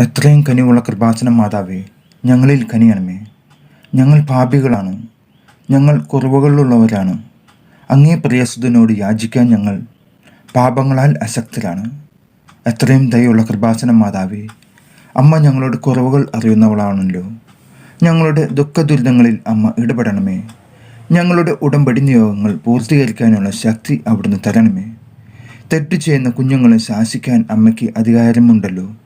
എത്രയും കനിവുള്ള കൃപാസനം മാതാവേ ഞങ്ങളിൽ കനിയണമേ. ഞങ്ങൾ പാപികളാണ്. ഞങ്ങൾ കുറവുകളുള്ളവരാണ് അങ്ങേ പ്രിയസുതനോട് യാചിക്കാൻ ഞങ്ങൾ പാപങ്ങളാൽ അശക്തരാണ്. എത്രയും ദയുള്ള കൃപാസനം മാതാവേ അമ്മ ഞങ്ങളുടെ കുറവുകൾ അറിയുന്നവളാണല്ലോ. ഞങ്ങളുടെ ദുഃഖ ദുരിതങ്ങളിൽ അമ്മ ഇടപെടണമേ. ഞങ്ങളുടെ ഉടമ്പടി നിയോഗങ്ങൾ പൂർത്തീകരിക്കാനുള്ള ശക്തി അവിടുന്ന് തരണമേ. തെറ്റ് ചെയ്യുന്ന കുഞ്ഞുങ്ങളെ ശാസിക്കാൻ അമ്മയ്ക്ക് അധികാരമുണ്ടല്ലോ.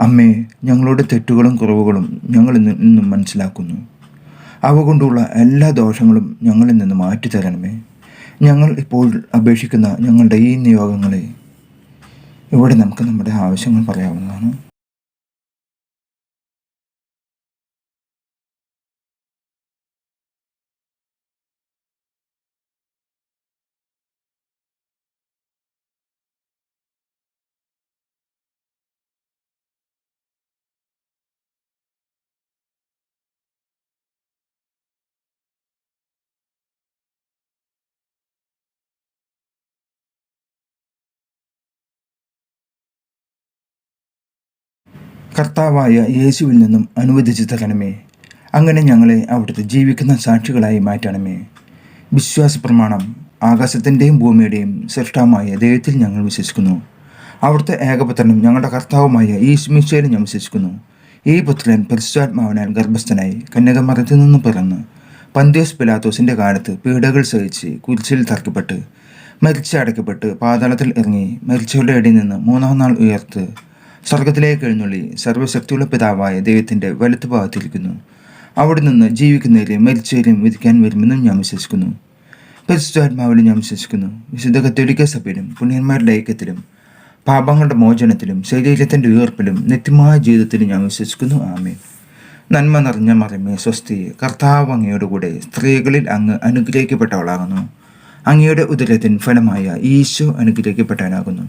അമ്മേ ഞങ്ങളുടെ തെറ്റുകളും കുറവുകളും ഞങ്ങളിൽ നിന്നും മനസ്സിലാക്കുന്നു. അവ കൊണ്ടുള്ള എല്ലാ ദോഷങ്ങളും ഞങ്ങളിൽ നിന്ന് മാറ്റി തരണമേ. ഞങ്ങൾ ഇപ്പോൾ അപേക്ഷിക്കുന്ന ഞങ്ങളുടെ ഈ നിയോഗങ്ങളെ ഇവിടെ നമുക്ക് നമ്മുടെ ആവശ്യങ്ങൾ പറയാവുന്നതാണ്. കർത്താവായ യേശുവിൽ നിന്നും അനുവദിച്ചു തരണമേ. അങ്ങനെ ഞങ്ങളെ അവിടുത്തെ ജീവിക്കുന്ന സാക്ഷികളായി മാറ്റണമേ. വിശ്വാസ പ്രമാണം ആകാശത്തിന്റെയും ഭൂമിയുടെയും സൃഷ്ടമായ ദൈവത്തിൽ ഞങ്ങൾ വിശ്വസിക്കുന്നു. അവിടുത്തെ ഏകപുത്രനും ഞങ്ങളുടെ കർത്താവുമായ ഈശ്മിശയിലും ഞാൻ വിശ്വസിക്കുന്നു. ഈ പുത്രൻ പരിശുദ്ധാത്മാവിനാൽ ഗർഭസ്ഥനായി കന്യകമരത്തിൽ നിന്ന് പിറന്ന് പന്തിയോസ് പിലാത്തോസിന്റെ കാലത്ത് പീഡകൾ സഹിച്ച് കുരിശിൽ തറക്കപ്പെട്ട് മരിച്ചടക്കപ്പെട്ട് പാതാളത്തിൽ ഇറങ്ങി മരിച്ചവരുടെ ഇടയിൽ നിന്ന് മൂന്നാം നാൾ ഉയർത്ത് സ്വർഗത്തിലേക്ക് എഴുന്നള്ളി സർവശക്തിയുള്ള പിതാവായ ദൈവത്തിന്റെ വലത്ത് ഭാഗത്തിരിക്കുന്നു. അവിടെ നിന്ന് ജീവിക്കുന്നവരെയും മരിച്ചവരെയും വിധിക്കാൻ വരുമെന്നും ഞാൻ വിശ്വസിക്കുന്നു. പരിശുദ്ധാത്മാവിലും ഞാൻ വിശ്വസിക്കുന്നു. വിശുദ്ധ കത്തോലിക്ക സഭയിലും പുണ്യന്മാരുടെ ഐക്യത്തിലും പാപങ്ങളുടെ മോചനത്തിലും ശരീരത്തിന്റെ ഉയർപ്പിലും നിത്യമായ ജീവിതത്തിലും ഞാൻ വിശ്വസിക്കുന്നു. ആമേൻ. നന്മ നിറഞ്ഞ മറമേ സ്വസ്തി കർത്താവ് അങ്ങയോടുകൂടെ സ്ത്രീകളിൽ അങ്ങ് അനുഗ്രഹിക്കപ്പെട്ടവളാകുന്നു. അങ്ങയുടെ ഉദരത്തിൻ ഫലമായ ഈശോ അനുഗ്രഹിക്കപ്പെട്ടവനാകുന്നു.